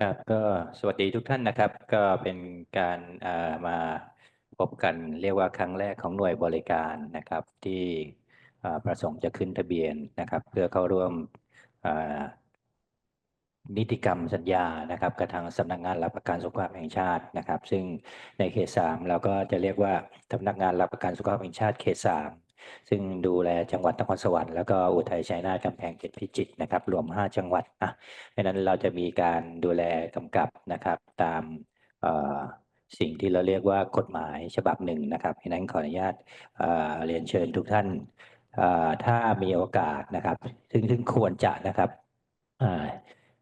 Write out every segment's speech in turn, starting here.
ครับก็สวัสดีทุกท่านนะครับ ก็เป็นการมาพบกันเรียกว่าครั้งแรกของหน่วยบริการนะครับ ที่ประสงค์จะขึ้นทะเบียนนะครับ เพื่อเข้าร่วมนิติกรรมสัญญานะครับกับทางสำนักงานหลักประกันสุขภาพแห่งชาตินะครับ ซึ่งในเขตสามเราก็จะเรียกว่าสำนักงานหลักประกันสุขภาพแห่งชาติเขตสาม ซึ่งดูแลจังหวัดนครสวรรค์แล้วก็อุทัยชัยนาทกำแพงเพชรพิจิตรนะครับ รวม 5 จังหวัดอะเพราะนั้นเราจะมีการดูแลกำกับนะครับตามสิ่งที่เราเรียกว่ากฎหมายฉบับหนึ่งนะครับเพราะนั้นขออนุญาตเเรียนเชิญทุกท่านถ้ามีโอกาสนะครับ ซึ่งซึ่งควรจะนะครับ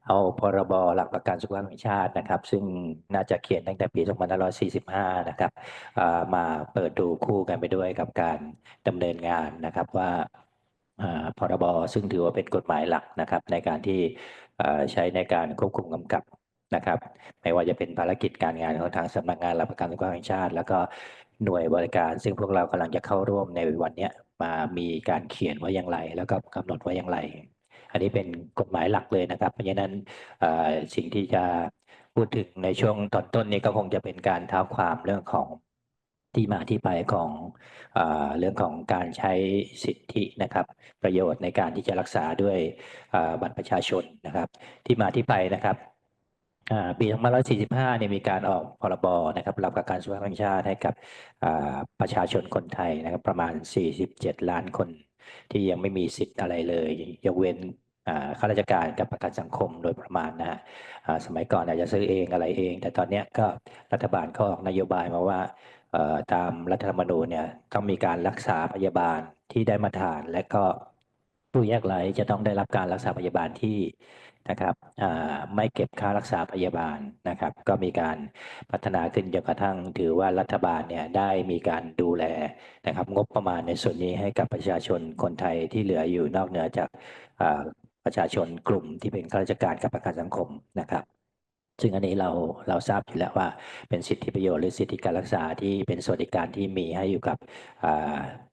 เอาพรบหลักประกันสุขภาพแห่งชาตินะครับ ซึ่งน่าจะเขียนตั้งแต่ปี 2545 นะครับมาเปิดดูคู่กันไปด้วยกับการดำเนินงานนะครับว่าพรบซึ่งถือว่าเป็นกฎหมายหลักนะครับ ในการที่ใช้ในการควบคุมกำกับนะครับ ไม่ว่าจะเป็นภารกิจการงานของทางสำนักงานหลักประกันสุขภาพแห่งชาติ แล้วก็หน่วยบริการ ซึ่งพวกเรากำลังจะเข้าร่วมในวันนี้มามีการเขียนไว้อย่างไร แล้วก็กำหนดไว้อย่างไร อันนี้เป็นกฎหมายหลักเลยนะครับ เพราะฉะนั้นสิ่งที่จะพูดถึงในช่วงตอนต้นนี้ก็คงจะเป็นการเท้าความเรื่องของที่มาที่ไปของเอเรื่องของการใช้สิทธินะครับ ประโยชน์ในการที่จะรักษาด้วยบัตรประชาชนนะครับ ที่มาที่ไปนะครับปี2545เนี่ยมีการออกพรบนะครับหลักประกัสุขภาพแห่งชาติให้กับประชาชนคนไทยนะครับ ประมาณ 47 ล้านคน ที่ยังไม่มีสิทธิ์อะไรเลย ยกเว้นข้าราชการกับประกันสังคมโดยประมาณนะฮะสมัยก่อนอาจจะซื้อเองอะไรเอง แต่ตอนนี้ก็รัฐบาลก็ออกนโยบายมาว่าตามรัฐธรรมนูญเนี่ยต้องมีการรักษาพยาบาลที่ได้มาตรฐาน และก็ผู้ยากไร้จะต้องได้รับการรักษาพยาบาลที่ นะครับไม่เก็บค่ารักษาพยาบาลนะครับ ก็มีการพัฒนาขึ้นจนกระทั่งถือว่ารัฐบาลเนี่ยได้มีการดูแลนะครับ งบประมาณในส่วนนี้ให้กับประชาชนคนไทยที่เหลืออยู่นอกเหนือจากประชาชนกลุ่มที่เป็นข้าราชการกับประกันสังคมนะครับซึ่งอันนี้เราเราทราบอยู่แล้วว่าเป็นสิทธิประโยชน์หรือสิทธิการรักษาที่เป็นสวัสดิการที่มีให้อยู่กับอ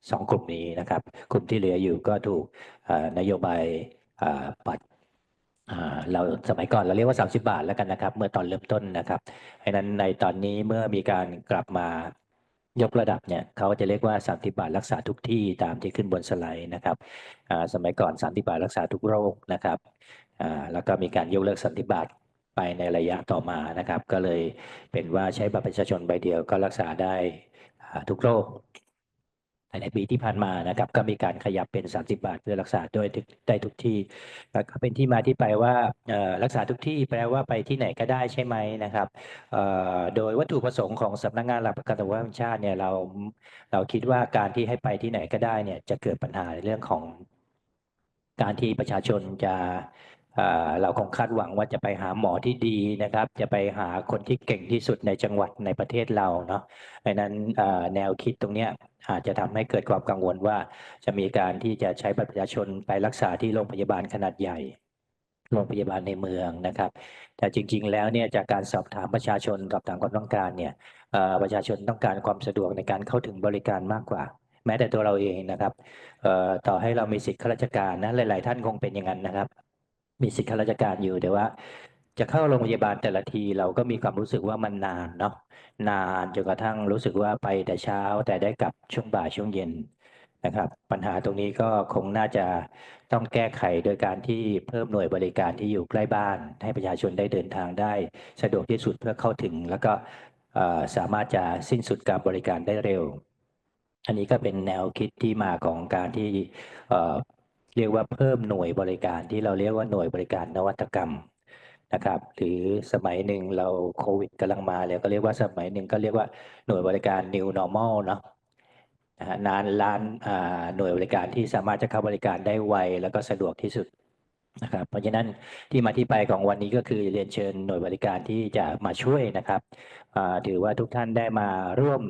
สองกลุ่มนี้นะครับ กลุ่มที่เหลืออยู่ก็ถูกนโยบายอ่าบัตร เราสมัยก่อนเราเรียกว่า 30 บาทแล้วกันนะครับ เมื่อตอนเริ่มต้นนะครับเพราะนั้นในตอนนี้เมื่อมีการกลับมายกระดับเนี่ยเขาจะเรียกว่า 30 บาทรักษาทุกที่ตามที่ขึ้นบนสไลด์นะครับสมัยก่อน 30 บาทรักษาทุกโรคนะครับแล้วก็มีการยกเลิก30บาทไปในระยะต่อมานะครับ ก็เลยเป็นว่าใช้บัตรประชาชนใบเดียวก็รักษาได้ทุกโรค ในปีที่ผ่านมานะครับ ก็มีการขยับเป็น 30 บาท เพื่อรักษาโดยได้ทุกที่แล้วก็เป็นที่มาที่ไปว่าเออรักษาทุกที่แปลว่าไปที่ไหนก็ได้ใช่ไหมนะครับเอ่อโดยวัตถุประสงค์ของสำนักงานหลักประกันสุขภาพแห่งชาติเนี่ยเราเราคิดว่าการที่ให้ไปที่ไหนก็ได้เนี่ยจะเกิดปัญหาในเรื่องของการที่ประชาชนจะ เราคงคาดหวังว่าจะไปหาหมอที่ดีนะครับ จะไปหาคนที่เก่งที่สุดในจังหวัดในประเทศเราเนาะดังนั้นแนวคิดตรงนี้อาจจะทำให้เกิดความกังวลว่า จะมีการที่จะใช้บัตรประชาชนไปรักษาที่โรงพยาบาลขนาดใหญ่ โรงพยาบาลในเมืองนะครับ แต่จริง ๆ แล้วเนี่ยจากการสอบถามประชาชนสอบถามความต้องการเนี่ยประชาชนต้องการความสะดวกในการเข้าถึงบริการมากกว่าแม้แต่ตัวเราเองนะครับต่อให้เรามีสิทธิ์ข้าราชการนะหลาย ๆ ท่านคงเป็นอย่างนั้นนะครับ มีสิทธิข้าราชการอยู่แต่ว่า จะเข้าโรงพยาบาลแต่ละทีเราก็มีความรู้สึกว่ามันนานเนาะนานจนกระทั่งรู้สึกว่าไปแต่เช้าแต่ได้กลับช่วงบ่ายช่วงเย็นนะครับ ปัญหาตรงนี้ก็คงน่าจะต้องแก้ไขโดยการที่เพิ่มหน่วยบริการที่อยู่ใกล้บ้าน ให้ประชาชนได้เดินทางได้ สะดวกที่สุดเพื่อเข้าถึง แล้วก็สามารถจะสิ้นสุดการบริการได้เร็ว อันนี้ก็เป็นแนวคิดที่มาของการที่ เรียกว่าเพิ่มหน่วยบริการที่เราเรียกว่าหน่วยบริการนวัตกรรมนะครับ หรือสมัยหนึ่งเราโควิดกำลังมาแล้วก็เรียกว่าสมัยหนึ่งก็เรียกว่าหน่วยบริการ new normal เนาะนานล้านหน่วยบริการที่สามารถจะเข้าบริการได้ไวแล้วก็สะดวกที่สุดนะครับเพราะฉะนั้นที่มาที่ไปของวันนี้ก็คือเรียนเชิญหน่วยบริการที่จะมาช่วยนะครับถือว่าทุกท่านได้มาร่วม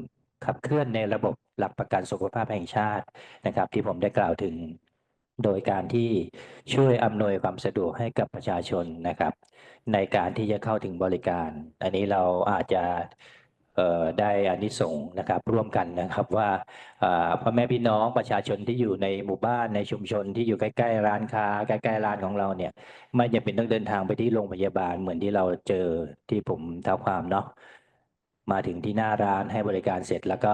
ขับเคลื่อนในระบบหลักประกันสุขภาพแห่งชาตินะครับ ที่ผมได้กล่าวถึง โดยการที่ช่วยอำนวยความสะดวกให้กับประชาชนนะครับ ในการที่จะเข้าถึงบริการ อันนี้เราอาจจะได้อานิสงส์นะครับร่วมกันนะครับว่าอ่าพ่อแม่พี่น้องประชาชนที่อยู่ในหมู่บ้านในชุมชนที่อยู่ใกล้ๆร้านค้าใกล้ๆร้านของเราเนี่ยไม่จำเป็นต้องเดินทางไปที่โรงพยาบาลเหมือนที่เราเจอที่ผมเท้าความเนาะมาถึงที่หน้าร้านให้บริการเสร็จแล้วก็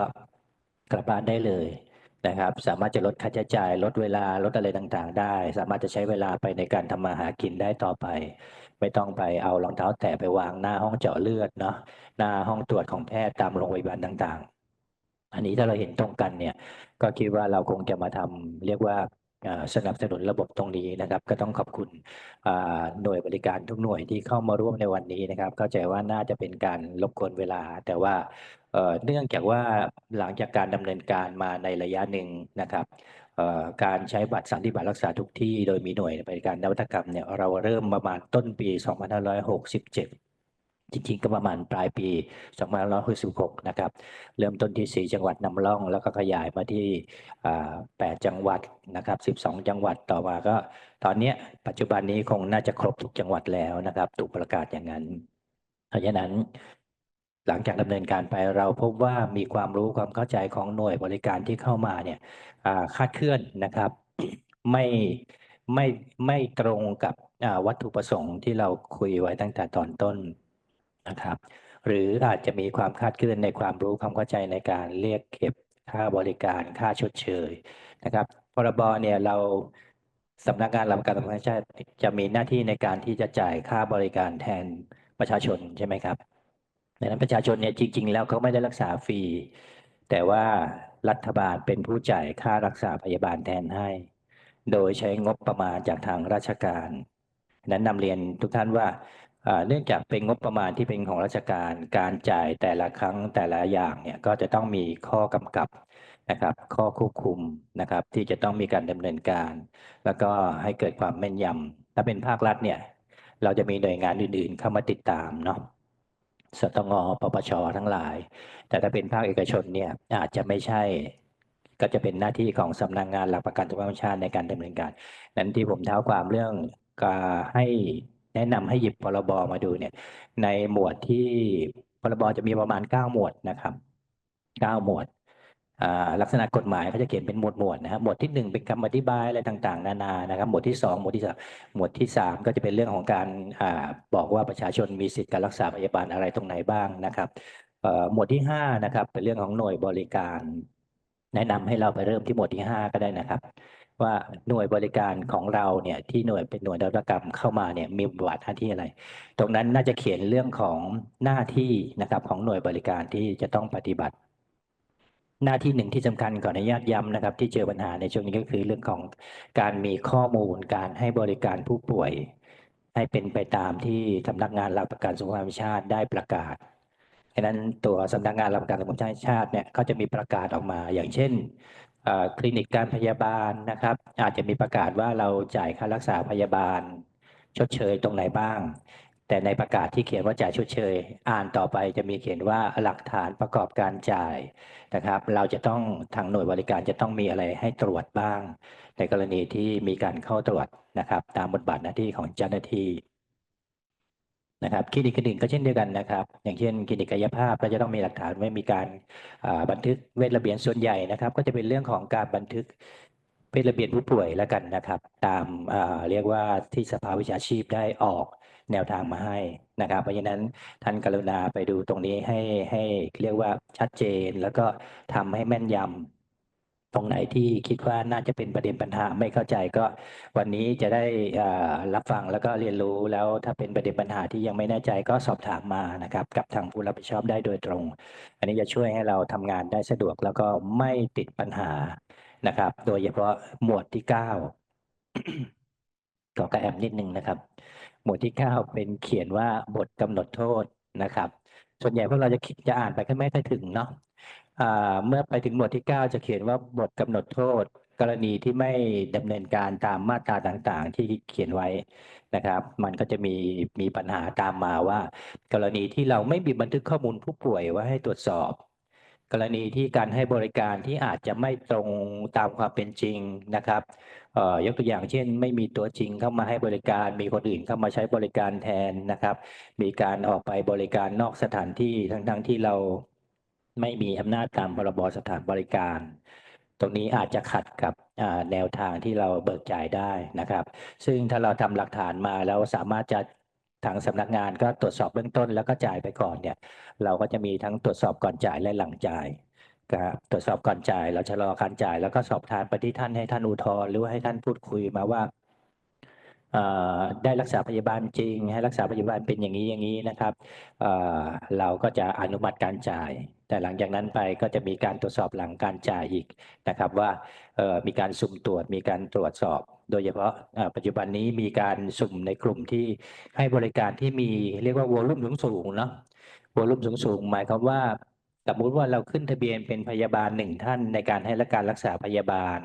กลับบ้านได้เลย นะครับ สามารถจะลดค่าใช้จ่าย ลดเวลาลดอะไรต่างๆ ได้ สามารถจะใช้เวลาไปในการทำมาหากินได้ต่อไป ไม่ต้องไปเอารองเท้าแตะไปวางหน้าห้องเจาะเลือดเนาะหน้าห้องตรวจของแพทย์ตามโรงพยาบาลต่าง ๆ อันนี้ถ้าเราเห็นตรงกันเนี่ย ก็คิดว่าเราคงจะมาทำเรียกว่า สนับสนุนระบบตรงนี้นะครับ ก็ต้องขอบคุณหน่วยบริการทุกหน่วยที่เข้ามาร่วมในวันนี้นะครับ เข้าใจว่าน่าจะเป็นการรบกวนเวลา แต่ว่าเนื่องจากว่าหลังจากการดำเนินการมาในระยะหนึ่งนะครับการใช้บัตรสันติบัตรรักษาทุกที่โดยมีหน่วยบริการนวัตกรรมเนี่ยเราเริ่มประมาณต้นปี 2567 จริงๆ ก็ประมาณปลายปี2566นะครับ เริ่มต้นที่ 4 จังหวัดนำร่อง แล้วก็ขยายมาที่ 8 จังหวัดนะครับ 12 จังหวัดต่อมาก็ ตอนนี้ปัจจุบันนี้คงน่าจะครบทุกจังหวัดแล้วนะครับ ถูกประกาศอย่างนั้น เพราะฉะนั้นหลังจากดำเนินการไปเราพบว่ามีความรู้ความเข้าใจของหน่วยบริการที่เข้ามาเนี่ยคาดเคลื่อนนะครับ ไม่ไม่ไม่ตรงกับวัตถุประสงค์ที่เราคุยไว้ตั้งแต่ตอนต้น นะครับ หรืออาจจะมีความคาดเคลื่อนในความรู้ความเข้าใจในการเรียกเก็บค่าบริการค่าชดเชยนะครับพรบเนี่ยเราสำนักงานหลักประกันสุขภาพแห่งชาติจะมีหน้าที่ในการที่จะจ่ายค่าบริการแทนประชาชนใช่ไหมครับดังนั้นประชาชนเนี่ยจริง ๆ แล้วเขาไม่ได้รักษาฟรีแต่ว่ารัฐบาลเป็นผู้จ่ายค่ารักษาพยาบาลแทนให้ โดยใช้งบประมาณจากทางราชการ นั้นนำเรียนทุกท่านว่า เนื่องจากเป็นงบประมาณที่เป็นของราชการ การจ่ายแต่ละครั้งแต่ละอย่างเนี่ยก็จะต้องมีข้อกำกับนะครับ ข้อควบคุมนะครับ ที่จะต้องมีการดำเนินการ แล้วก็ให้เกิดความแม่นยำถ้าเป็นภาครัฐเนี่ย เราจะมีหน่วยงานอื่นๆ เข้ามาติดตามเนาะสตงปปชทั้งหลาย แต่ถ้าเป็นภาคเอกชนเนี่ยอาจจะไม่ใช่ ก็จะเป็นหน้าที่ของสำนักงานหลักประกันสุขภาพชาติในการดำเนินการ นั้นที่ผมเท้าความเรื่องการให้ แนะนำให้หยิบพรบมาดูเนี่ย ในหมวดที่พรบจะมีประมาณเก้าหมวดนะครับเก้าหมวดลักษณะกฎหมายเขาจะเขียนเป็นหมวดหมวดนะครับหมวดที่หนึ่งเป็นคำอธิบายอะไรต่างๆ นานานะครับ หมวดที่สองหมวดที่สามหมวดที่สามก็จะเป็นเรื่องของการอบอกว่าประชาชนมีสิทธิการรักษาพยาบาลอะไรตรงไหนบ้างนะครับหมวดที่ห้านะครับเป็นเรื่องของหน่วยบริการ แนะนำให้เราไปเริ่มที่หมวดที่ห้าก็ได้นะครับ ว่าหน่วยบริการของเราเนี่ยที่หน่วยเป็นหน่วยนวัตกรรมเข้ามาเนี่ยมีบทบาทหน้าที่อะไร ตรงนั้นน่าจะเขียนเรื่องของหน้าที่นะครับของหน่วยบริการที่จะต้องปฏิบัติ หน้าที่หนึ่งที่สำคัญก่อนอนุญาตย้ำนะครับ ที่เจอปัญหาในช่วงนี้ก็คือเรื่องของการมีข้อมูลการให้บริการผู้ป่วย ให้เป็นไปตามที่สำนักงานหลักประกันสุขภาพชาติได้ประกาศฉะนั้นตัวสำนักงานหลักประกันสุขภาพชาติเนี่ยเขาจะมีประกาศออกมา อย่างเช่น คลินิกการพยาบาลนะครับ อาจจะมีประกาศว่าเราจ่ายค่ารักษาพยาบาล ชดเชยตรงไหนบ้าง แต่ในประกาศที่เขียนว่าจ่ายชดเชย อ่านต่อไปจะมีเขียนว่าหลักฐานประกอบการจ่ายนะครับ เราจะต้องทางหน่วยบริการจะต้องมีอะไรให้ตรวจบ้าง ในกรณีที่มีการเข้าตรวจนะครับ ตามบทบาทหน้าที่ของเจ้าหน้าที่ นะครับคลินิกอื่นก็เช่นเดียวกันนะครับ อย่างเช่นคลินิกกายภาพก็จะต้องมีหลักฐานไม่มีการบันทึกเวทระเบียนส่วนใหญ่นะครับ ก็จะเป็นเรื่องของการบันทึกเวทระเบียนผู้ป่วยแล้วกันนะครับ ตามเรียกว่าที่สภาวิชาชีพได้ออกแนวทางมาให้นะครับ เพราะฉะนั้นท่านกรุณาไปดูตรงนี้ให้ให้เรียกว่าชัดเจน แล้วก็ทำให้แม่นยำ ตรงไหนที่คิดว่าน่าจะเป็นประเด็นปัญหาไม่เข้าใจก็วันนี้จะได้รับฟังแล้วก็เรียนรู้แล้วถ้าเป็นประเด็นปัญหาที่ยังไม่แน่ใจก็สอบถามมานะครับกับทางผู้รับผิดชอบได้โดยตรง อันนี้จะช่วยให้เราทำงานได้สะดวกแล้วก็ไม่ติดปัญหานะครับ โดยเฉพาะหมวดที่เก้าขอกระแอมนิดนึงนะครับ หมวดที่เก้าเป็นเขียนว่าบทกำหนดโทษนะครับ ส่วนใหญ่พวกเราจะคิดจะอ่านไปก็ไม่ค่อยถึงเนาะ เมื่อไปถึงหมวดที่ 9 จะเขียนว่าบทกำหนดโทษ กรณีที่ไม่ดำเนินการตามมาตราต่างๆ ที่เขียนไว้นะครับ มันก็จะมีมีปัญหาตามมาว่า กรณีที่เราไม่มีบันทึกข้อมูลผู้ป่วยไว้ให้ตรวจสอบ กรณีที่การให้บริการที่อาจจะไม่ตรงตามความเป็นจริงนะครับยกตัวอย่างเช่น ไม่มีตัวจริงเข้ามาให้บริการ มีคนอื่นเข้ามาใช้บริการแทนนะครับ มีการออกไปบริการนอกสถานที่ทั้งๆที่เรา ไม่มีอำนาจตามพรบสถานบริการ ตรงนี้อาจจะขัดกับแนวทางที่เราเบิกจ่ายได้นะครับ ซึ่งถ้าเราทำหลักฐานมาแล้วสามารถจะทางสำนักงานก็ตรวจสอบเบื้องต้นแล้วก็จ่ายไปก่อนเนี่ย เราก็จะมีทั้งตรวจสอบก่อนจ่ายและหลังจ่ายครับตรวจสอบก่อนจ่ายเราชะลอการจ่าย แล้วก็สอบทานไปที่ท่านให้ท่านอุทธรณ์หรือว่าให้ท่านพูดคุยมาว่า ได้รักษาพยาบาลจริง ให้รักษาพยาบาลเป็นอย่างนี้อย่างนี้นะครับเเราก็จะอนุมัติการจ่าย แต่หลังจากนั้นไปก็จะมีการตรวจสอบหลังการจ่ายอีกนะครับว่ามีการสุ่มตรวจมีการตรวจสอบ โดยเฉพาะปัจจุบันนี้มีการสุ่มในกลุ่มที่ให้บริการที่มีเรียกว่าวอลุ่มสูงๆเนาะวอลุ่มสูงๆหมายความว่าสมมติว่าเราขึ้นทะเบียนเป็นพยาบาลหนึ่งท่านในการให้และการรักษาพยาบาล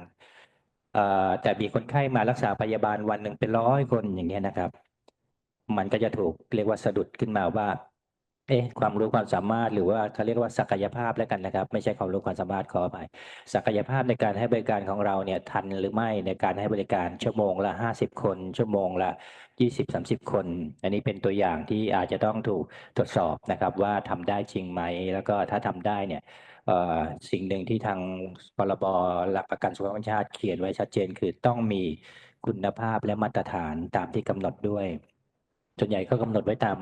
แต่มีคนไข้มารักษาพยาบาลวันหนึ่งเป็นร้อยคนอย่างเงี้ยนะครับ มันก็จะถูกเรียกว่าสะดุดขึ้นมาว่า เอ๊ะ ความรู้ความสามารถหรือว่าเขาเรียกว่าศักยภาพแล้วกันนะครับ ไม่ใช่ความรู้ความสามารถขออภัยศักยภาพในการให้บริการของเราเนี่ยทันหรือไม่ในการให้บริการชั่วโมงละห้าสิบคน ชั่วโมงละยี่สิบสามสิบคน อันนี้เป็นตัวอย่างที่อาจจะต้องถูกตรวจสอบนะครับ ว่าทำได้จริงไหมแล้วก็ถ้าทำได้เนี่ย สิ่งหนึ่งที่ทางพรบหลักประกันสุขภาพแห่งชาติเขียนไว้ชัดเจนคือต้องมีคุณภาพและมาตรฐานตามที่กำหนดด้วย ส่วนใหญ่ก็กำหนดไว้ตาม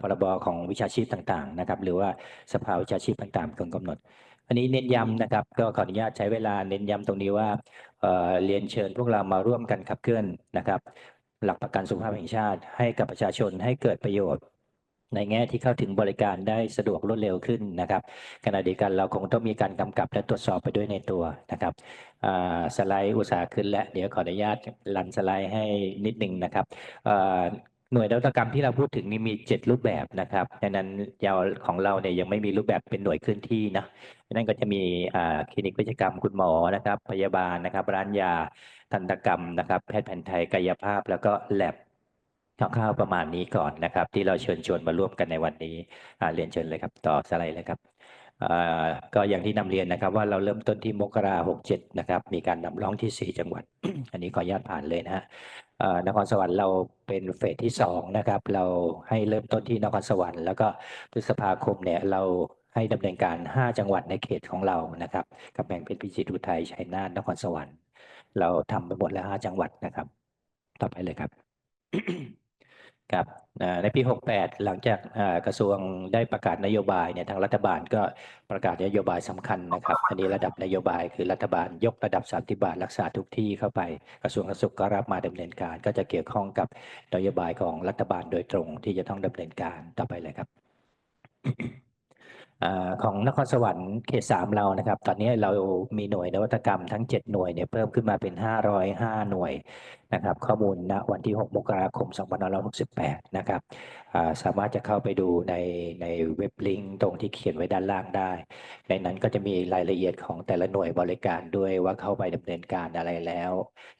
พรบของวิชาชีพต่างๆนะครับ หรือว่าสภาวิชาชีพต่างๆเป็นกำหนด อันนี้เน้นย้ำนะครับ ก็ขออนุญาตใช้เวลาเน้นย้ำตรงนี้ว่าเเรียนเชิญพวกเรามาร่วมกันขับเคลื่อนนะครับ หลักประกันสุขภาพแห่งชาติให้กับประชาชนให้เกิดประโยชน์ ในแง่ที่เข้าถึงบริการได้สะดวกรวดเร็วขึ้นนะครับขณะเดียวกันเราคงต้องมีการกำกับและตรวจสอบไปด้วยในตัวนะครับสไลด์อุตสาห์ขึ้นและเดี๋ยวขออนุญาตลันสไลด์ให้นิดนึงนะครับหน่วยนวัตกรรมที่เราพูดถึงนี่มีเจ็ดรูปแบบนะครับดังนั้นยาวของเราเนี่ยยังไม่มีรูปแบบเป็นหน่วยเคลื่อนที่นะนั่นก็จะมีคลินิกเวชกรรมคุณหมอนะครับ พยาบาลนะครับ ร้านยา ทันตกรรมนะครับ แพทย์แผนไทยกายภาพ แล้วก็แลบ คร่าวๆประมาณนี้ก่อนนะครับ ที่เราเชิญชวนมาร่วมกันในวันนี้เรียนเชิญเลยครับ ต่อสไลด์เลยครับก็อย่างที่นำเรียนนะครับว่าเราเริ่มต้นที่มกราหกเจ็ดนะครับ มีการนำร่องที่สี่จังหวัด อันนี้ขออนุญาตผ่านเลยนะฮะนครสวรรค์เราเป็นเฟสที่สองนะครับ เราให้เริ่มต้นที่นครสวรรค์ แล้วก็พฤษภาคมเนี่ยเราให้ดำเนินการห้าจังหวัดในเขตของเรานะครับกำแพงเพชรพิจิตรอุทัยชัยนาทนครสวรรค์ เราทำไปหมดแล้วห้าจังหวัดนะครับ ต่อไปเลยครับ ครับอ่าในปี 68 หลังจากกระทรวงได้ประกาศนโยบายเนี่ยทางรัฐบาลก็ประกาศนโยบายสำคัญนะครับ อันนี้ระดับนโยบายคือรัฐบาลยกระดับสถาบาลรักษาทุกที่เข้าไปกระทรวงกสุขก็รับมาดำเนินการ ก็จะเกี่ยวข้องกับนโยบายของรัฐบาลโดยตรงที่จะต้องดำเนินการต่อไปเลยครับ ของนครสวรรค์เขตสามเรานะครับ ตอนนี้เรามีหน่วยนวัตกรรมทั้ง 7 หน่วยเนี่ยเพิ่มขึ้นมาเป็น 505 หน่วยนะครับ ข้อมูลณวันที่ 6 มกราคม 2568 นะครับ สามารถจะเข้าไปดูในในเว็บลิงก์ตรงที่เขียนไว้ด้านล่างได้ ในนั้นก็จะมีรายละเอียดของแต่ละหน่วยบริการด้วยว่าเข้าไปดำเนินการอะไรแล้ว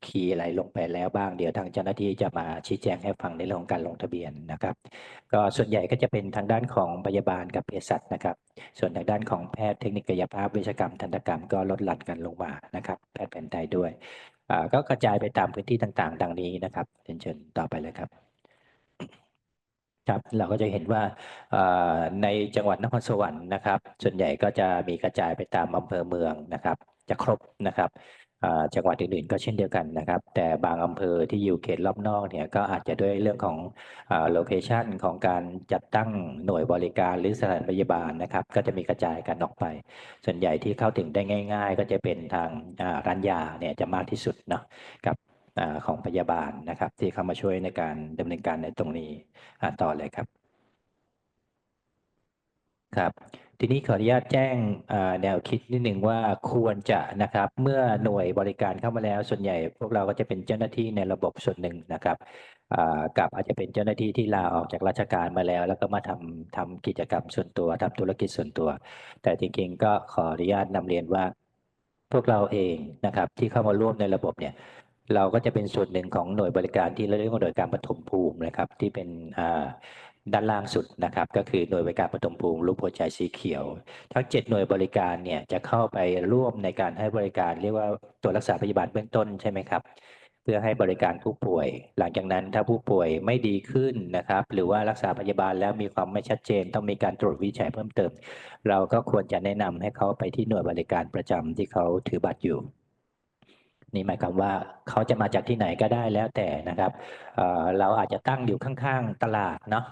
คีย์อะไรลงไปแล้วบ้างเดี๋ยวทางเจ้าหน้าที่จะมาชี้แจงให้ฟังในเรื่องการลงทะเบียนนะครับ ก็ส่วนใหญ่ก็จะเป็นทางด้านของพยาบาลกับเภสัชนะครับ ส่วนทางด้านของแพทย์เทคนิคกายภาพเวชกรรมทันตกรรมก็ลดหลั่นกันลงมานะครับ แพทย์แผนไทยด้วยก็กระจายไปตามพื้นที่ต่างๆ ดังนี้นะครับเรียนเชิญต่อไปเลยครับ ครับเราก็จะเห็นว่าในจังหวัดนครสวรรค์นะครับ ส่วนใหญ่ก็จะมีกระจายไปตามอำเภอเมืองนะครับ จะครบนะครับจังหวัดอื่นๆก็เช่นเดียวกันนะครับ แต่บางอำเภอที่อยู่เขตรอบนอกเนี่ยก็อาจจะด้วยเรื่องของโลเคชันของการจัดตั้งหน่วยบริการหรือสถานพยาบาลนะครับ ก็จะมีกระจายกันออกไป ส่วนใหญ่ที่เข้าถึงได้ง่าย ๆ ก็จะเป็นทางร้านยาเนี่ยจะมากที่สุดเนาะกับ ของพยาบาลนะครับ ที่เข้ามาช่วยในการดำเนินการในตรงนี้ต่อเลยครับครับทีนี้ขออนุญาตแจ้งแนวคิดนิดหนึ่งว่าควรจะนะครับ เมื่อหน่วยบริการเข้ามาแล้ว ส่วนใหญ่พวกเราก็จะเป็นเจ้าหน้าที่ในระบบส่วนหนึ่งนะครับกับอาจจะเป็นเจ้าหน้าที่ที่ลาออกจากราชการมาแล้ว แล้วก็มาทำทำกิจกรรมส่วนตัวทำธุรกิจส่วนตัว แต่จริงๆก็ขออนุญาตนำเรียนว่าพวกเราเองนะครับที่เข้ามาร่วมในระบบเนี่ย เราก็จะเป็นส่วนหนึ่งของหน่วยบริการที่เราเรียกว่าหน่วยการปฐมภูมินะครับ ที่เป็นด้านล่างสุดนะครับ ก็คือหน่วยบริการปฐมภูมิรูปหัวใจสีเขียว ทั้ง 7 หน่วยบริการเนี่ยจะเข้าไปร่วมในการให้บริการเรียกว่าตัวจรักษาพยาบาลเบื้องต้นใช่ไหมครับเพื่อให้บริการผู้ป่วย หลังจากนั้นถ้าผู้ป่วยไม่ดีขึ้นนะครับ หรือว่ารักษาพยาบาลแล้วมีความไม่ชัดเจน ต้องมีการตรวจวิจัยเพิ่มเติม เราก็ควรจะแนะนำให้เขาไปที่หน่วยบริการประจำที่เขาถือบัตรอยู่ นี่หมายความว่าเขาจะมาจากที่ไหนก็ได้แล้วแต่นะครับเเราอาจจะตั้งอยู่ข้างๆตลาดเนาะ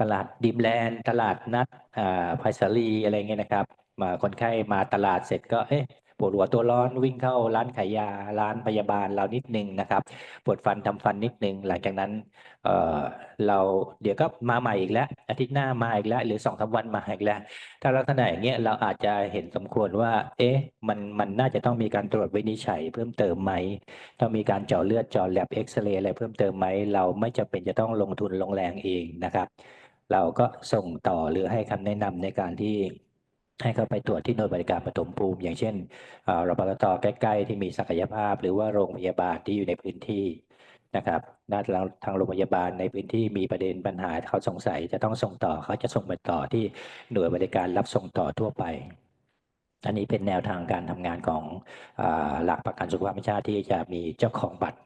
ตลาดดิมแลนด์ตลาดนัดอ่าไพศาลีอะไรเงี้ยนะครับมาคนไข้มาตลาดเสร็จก็เอ๊ะ ปวดหัวตัวร้อนวิ่งเข้าร้านขายยาร้านพยาบาลเรานิดนึงนะครับปวดฟันทำฟันนิดนึง หลังจากนั้นเเราเดี๋ยวก็มาใหม่อีกแล้ว อาทิตย์หน้ามาอีกแล้ว หรือสองสามวันมาอีกแล้ว ถ้าลักษณะอย่างเงี้ยเราอาจจะเห็นสมควรว่า เอ๊ะมันมันน่าจะต้องมีการตรวจวินิจฉัย เพิ่มเติมไหมต้องมีการเจาะเลือดเจาะแลบเอ็กซเรย์อะไรเพิ่มเติมไหมเราไม่จำเป็นจะต้องลงทุนลงแรงเองนะครับ เราก็ส่งต่อหรือให้คำแนะนำในการที่ ให้เขาไปตรวจที่หน่วยบริการปฐมภูมิ อย่างเช่นรพตใกล้ ๆ ที่มีศักยภาพ หรือว่าโรงพยาบาลที่อยู่ในพื้นที่นะครับด้านเราทางโรงพยาบาลในพื้นที่มีประเด็นปัญหาเขาสงสัยจะต้องส่งต่อเขาจะส่งไปต่อที่หน่วยบริการรับส่งต่อทั่วไป อันนี้เป็นแนวทางการทำงานของอหลักประกันสุขภาพชาติที่จะมีเจ้าของบัตร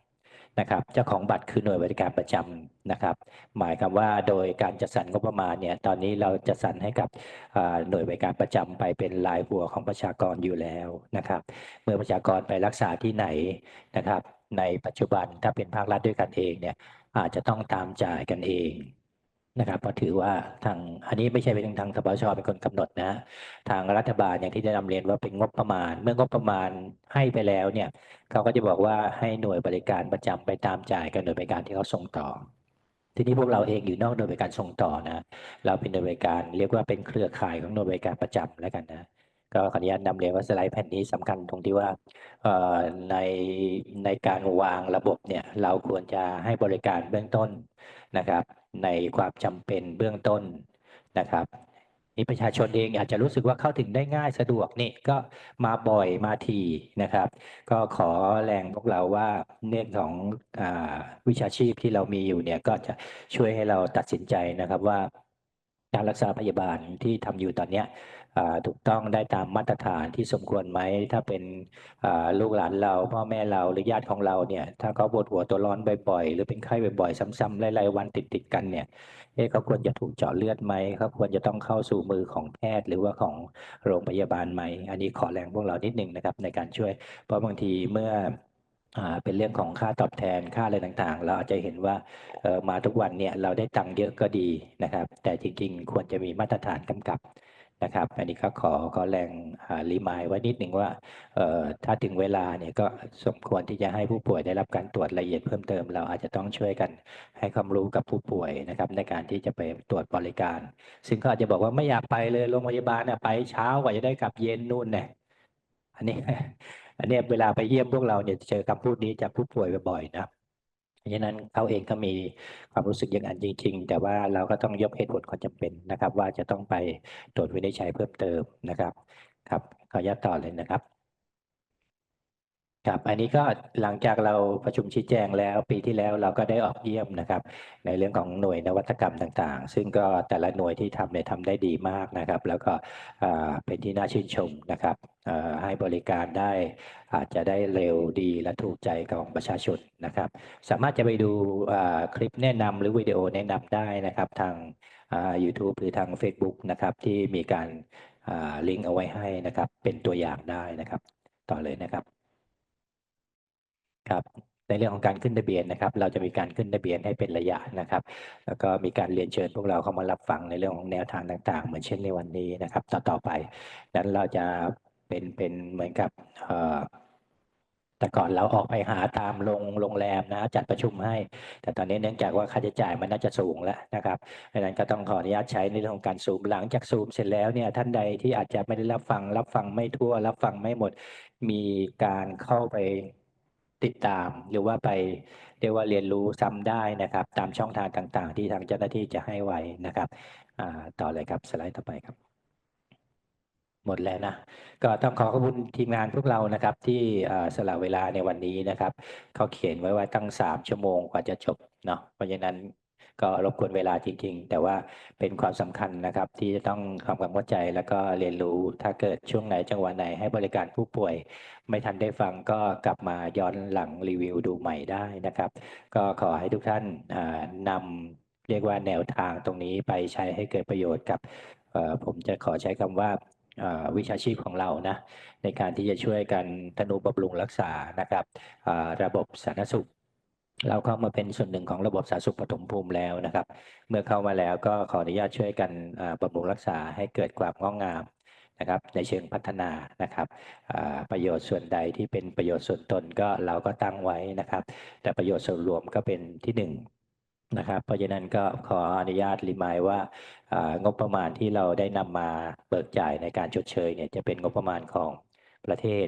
นะครับเจ้าของบัตรคือหน่วยบริการประจำนะครับ หมายความว่าโดยการจัดสรรงบประมาณเนี่ยตอนนี้เราจัดสรรให้กับหน่วยบริการประจำไปเป็นรายหัวของประชากรอยู่แล้วนะครับ เมื่อประชากรไปรักษาที่ไหนนะครับ ในปัจจุบันถ้าเป็นภาครัฐด้วยกันเองเนี่ยอาจจะต้องตามจ่ายกันเอง นะครับเพราะถือว่าทางอันนี้ไม่ใช่เป็นทางสปชเป็นคนกำหนดนะ ทางรัฐบาลอย่างที่ได้นำเรียนว่าเป็นงบประมาณ เมื่องบประมาณให้ไปแล้วเนี่ยเขาก็จะบอกว่าให้หน่วยบริการประจำไปตามจ่ายกับหน่วยบริการที่เขาส่งต่อ ทีนี้พวกเราเองอยู่นอกหน่วยบริการส่งต่อนะ เราเป็นหน่วยบริการเรียกว่าเป็นเครือข่ายของหน่วยบริการประจำแล้วกันนะก็ขออนุญาตนำเรียนว่าสไลด์แผ่นนี้สำคัญตรงที่ว่าในในการวางระบบเนี่ยเราควรจะให้บริการเบื้องต้นนะครับ ในความจำเป็นเบื้องต้นนะครับนี่ประชาชนเองอาจจะรู้สึกว่าเข้าถึงได้ง่ายสะดวกนี่ก็มาบ่อยมาทีนะครับ ก็ขอแรงพวกเราว่าเรื่องของอาวิชาชีพที่เรามีอยู่เนี่ยก็จะช่วยให้เราตัดสินใจนะครับว่าการรักษาพยาบาลที่ทำอยู่ตอนเนี้ย ถูกต้องได้ตามมาตรฐานที่สมควรไหม ถ้าเป็นลูกหลานเราพ่อแม่เราหรือญาติของเราเนี่ยถ้าเขาปวดหัวตัวร้อนบ่อยๆหรือเป็นไข้บ่อยๆ ซ้ำๆหลายๆวันติดๆกันเนี่ยเอ๊ะเขาควรจะถูกเจาะเลือดไหมเขาควรจะต้องเข้าสู่มือของแพทย์หรือว่าของโรงพยาบาลไหม อันนี้ขอแรงพวกเรานิดนึงนะครับในการช่วย เพราะบางทีเมื่อเป็นเรื่องของค่าตอบแทนค่าอะไรต่างๆ เราอาจจะเห็นว่ามาทุกวันเนี่ยเราได้ตังค์เยอะก็ดีนะครับ แต่จริงๆ ควรจะมีมาตรฐานกำกับ นะครับ อันนี้ก็ขอขอแรงรีมายไว้นิดหนึ่งว่าถ้าถึงเวลาเนี่ยก็สมควรที่จะให้ผู้ป่วยได้รับการตรวจละเอียดเพิ่มเติม เราอาจจะต้องช่วยกันให้ความรู้กับผู้ป่วยนะครับ ในการที่จะไปตรวจบริการ ซึ่งเขาอาจจะบอกว่าไม่อยากไปเลยโรงพยาบาลเนี่ยไปเช้ากว่าจะได้กลับเย็นนู่นเนี่ยอันนี้อันนี้เวลาไปเยี่ยมพวกเราเนี่ยเจอคำพูดนี้จากผู้ป่วยบ่อยๆนะ ราะฉะนั้นเขาเองก็มีความรู้สึกอย่างนั้นจริง ๆ แต่ว่าเราก็ต้องยกเหตุผลความจำเป็นนะครับ ว่าจะต้องไปตรวจวินิจฉัยเพิ่มเติมนะครับ ครับขออนุญาตต่อเลยนะครับครับอันนี้ก็หลังจากเราประชุมชี้แจงแล้วปีที่แล้วเราก็ได้ออกเยี่ยมนะครับ ในเรื่องของหน่วยนวัตกรรมต่างๆ ซึ่งก็แต่ละหน่วยที่ทำเนี่ยทำได้ดีมากนะครับ แล้วก็อ่าเป็นที่น่าชื่นชมนะครับ ให้บริการได้อาจจะได้เร็วดีและถูกใจของประชาชนนะครับ สามารถจะไปดูคลิปแนะนำหรือวิดีโอแนะนำได้นะครับ ทาง YouTube หรือทาง Facebook นะครับที่มีการลิงก์เอาไว้ให้นะครับ เป็นตัวอย่างได้นะครับ ต่อเลยนะครับครับในเรื่องของการขึ้นทะเบียนนะครับ เราจะมีการขึ้นทะเบียนให้เป็นระยะนะครับ แล้วก็มีการเรียนเชิญพวกเราเข้ามารับฟังในเรื่องของแนวทางต่าง ๆ เหมือนเช่นในวันนี้นะครับ ต่อต่อไปนั้นเราจะ เป็นเป็นเหมือนกับแต่ก่อนเราออกไปหาตามโรงโรงแรมนะจัดประชุมให้ แต่ตอนนี้เนื่องจากว่าค่าใช้จ่ายมันน่าจะสูงแล้วนะครับดังนั้นก็ต้องขออนุญาตใช้ในเรื่องของการซูมหลังจากซูมเสร็จแล้วเนี่ยท่านใดที่อาจจะไม่ได้รับฟัง รับฟังไม่ทั่ว รับฟังไม่หมดมีการเข้าไปติดตาม หรือว่าไปเรียกว่าเรียนรู้ซ้ำได้นะครับ ตามช่องทางต่าง ๆ ที่ทางเจ้าหน้าที่จะให้ไว้นะครับต่อเลยครับสไลด์ต่อไปครับ หมดแล้วนะก็ต้องขอขอบคุณทีมงานพวกเรานะครับ ที่สละเวลาในวันนี้นะครับเขาเขียนไว้ว่าตั้งสามชั่วโมงกว่าจะจบเนาะเพราะฉะนั้นก็รบกวนเวลาจริง ๆ แต่ว่าเป็นความสำคัญนะครับ ที่จะต้องทำความเข้าใจแล้วก็เรียนรู้ถ้าเกิดช่วงไหนจังหวะไหนให้บริการผู้ป่วย ไม่ทันได้ฟังก็กลับมาย้อนหลังรีวิวดูใหม่ได้นะครับ ก็ขอให้ทุกท่านอ่านำเรียกว่าแนวทางตรงนี้ไปใช้ให้เกิดประโยชน์กับผมจะขอใช้คำว่า วิชาชีพของเรานะในการที่จะช่วยกันทนุบำรุงรักษานะครับระบบสาธารณสุข เราเข้ามาเป็นส่วนหนึ่งของระบบสาธารณสุขปฐมภูมิแล้วนะครับ เมื่อเข้ามาแล้วก็ขออนุญาตช่วยกันบำรุงรักษาให้เกิดความงอกงามนะครับในเชิงพัฒนานะครับประโยชน์ส่วนใดที่เป็นประโยชน์ส่วนตนก็เราก็ตั้งไว้นะครับ แต่ประโยชน์ส่วนรวมก็เป็นที่ห นะครับ เพราะฉะนั้นก็ขออนุญาตรีมายว่างบประมาณที่เราได้นำมาเบิกจ่ายในการชดเชยเนี่ยจะเป็นงบประมาณของประเทศ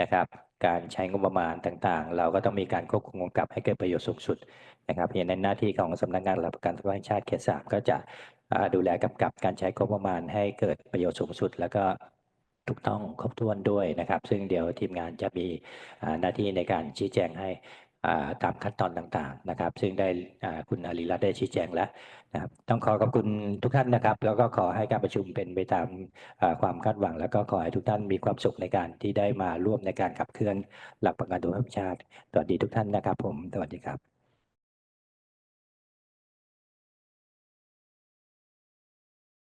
นะครับ การใช้งบประมาณต่างๆ เราก็ต้องมีการควบคุมกำกับให้เกิดประโยชน์สูงสุดนะครับเพราะฉะนั้นหน้าที่ของสำนักงานหลักประกันสุขภาพชาติเขตสามก็จะดูแลกำกับการใช้งบประมาณให้เกิดประโยชน์สูงสุด แล้วก็ถูกต้องครบถ้วนด้วยนะครับ ซึ่งเดี๋ยวทีมงานจะมีหน้าที่ในการชี้แจงให้ ตามขั้นตอนต่างๆนะครับ ซึ่งได้คุณอารีรัตได้ชี้แจงแล้วนะครับต้องขอขอบคุณทุกท่านนะครับ แล้วก็ขอให้การประชุมเป็นไปตามความคาดหวัง แล้วก็ขอให้ทุกท่านมีความสุขในการที่ได้มาร่วมในการขับเคลื่อนหลักประกันสุขภาพชาติสวัสดีทุกท่านนะครับ ผมสวัสดีครับ